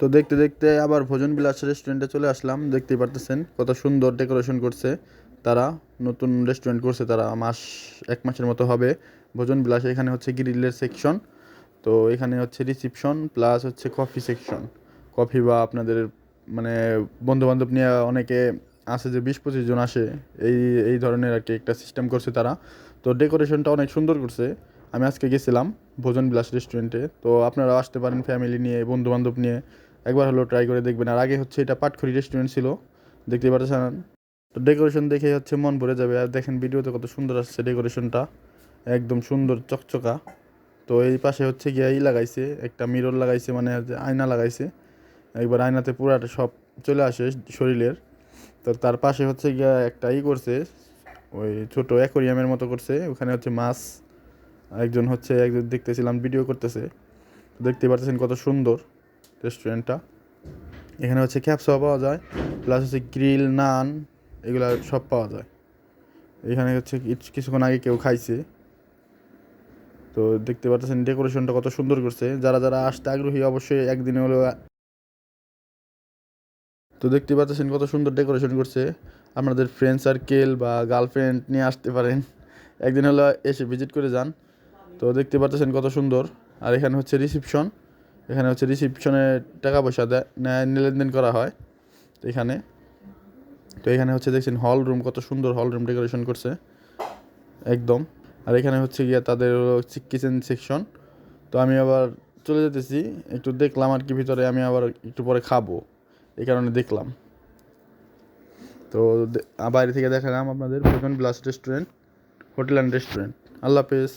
তো দেখতে দেখতে আবার ভোজন বিলাস রেস্টুরেন্টে চলে আসলাম। দেখতেই পারতেছেন কত সুন্দর ডেকোরেশন করছে তারা। নতুন রেস্টুরেন্ট করছে তারা। মাস, এক মাসের মতো হবে ভোজন বিলাস। এখানে হচ্ছে গ্রিলের সেকশন তো এখানে হচ্ছে রিসিপশন প্লাস হচ্ছে কফি সেকশন কফি বা আপনাদের মানে বন্ধু বান্ধব নিয়ে অনেকে আসে যে বিশ পঁচিশ জন আসে। এই এই ধরনের আর কি একটা সিস্টেম করছে তারা। তো ডেকোরেশনটা অনেক সুন্দর করছে। আমি আজকে গেছিলাম ভোজন বিলাস রেস্টুরেন্টে তো আপনারাও আসতে পারেন ফ্যামিলি নিয়ে বন্ধু বান্ধব নিয়ে। একবার হলো ট্রাই করে দেখবেন। আর আগে হচ্ছে এটা পাটখড়ি রেস্টুরেন্ট ছিল, দেখতে পাচ্ছেন তো ডেকোরেশন দেখে হচ্ছে মন ভরে যাবে। আর দেখেন ভিডিওতে কত সুন্দর আসছে ডেকোরেশনটা একদম সুন্দর, চকচকা। তো এই পাশে হচ্ছে গিয়ে ই লাগাইছে, একটা মিরর লাগাইছে মানে আয়না লাগাইছে। একবার আয়নাতে পুরাটা সব চলে আসে শরীরের। তো তার পাশে হচ্ছে গিয়া একটা ই করছে, ওই ছোট অ্যাকোরিয়ামের মতো করছে। ওখানে হচ্ছে মাছ, একজন হচ্ছে একজন দেখতেছিলাম ভিডিও করতেছে। দেখতে পাচ্ছেন কত সুন্দর। রেস্টুরেন্টটা। এখানে হচ্ছে ক্যাপসা পাওয়া যায়, প্লাস হচ্ছে গ্রিল, নান, এগুলা সব পাওয়া যায়। এখানে হচ্ছে কিছু- কিছুক্ষণ আগে কেউ খাইছে। তো দেখতে পাচ্ছেন ডেকোরেশনটা কত সুন্দর করছে। যারা যারা আসতে আগ্রহী, অবশ্যই একদিন হলেও তো দেখতে পাচ্ছেন কত সুন্দর ডেকোরেশন করছে। আপনাদের ফ্রেন্ড সার্কেল বা গার্লফ্রেন্ড নিয়ে আসতে পারেন। একদিন হলো এসে ভিজিট করে যান। তো দেখতে পাচ্ছেন কত সুন্দর। আর এখানে হচ্ছে রিসিপশন এখানে হচ্ছে রিসিপশনে টাকা পয়সা দেয় লেনদেন করা হয় তো এখানে। তো এখানে হচ্ছে দেখছেন হল রুম কত সুন্দর হল রুম ডেকোরেশন করছে। একদম। আর এখানে হচ্ছে গিয়ে তাদের কিচেন সেকশন তো আমি আবার চলে যেতেছি, একটু দেখলাম আর কি, ভিতরে আমি আবার একটু পরে খাব। এই কারণে দেখলাম। তো বাইরে থেকে দেখালাম আপনাদের, Bhojan plus restaurant hotel and restaurant আল্লাহ হাফেজ।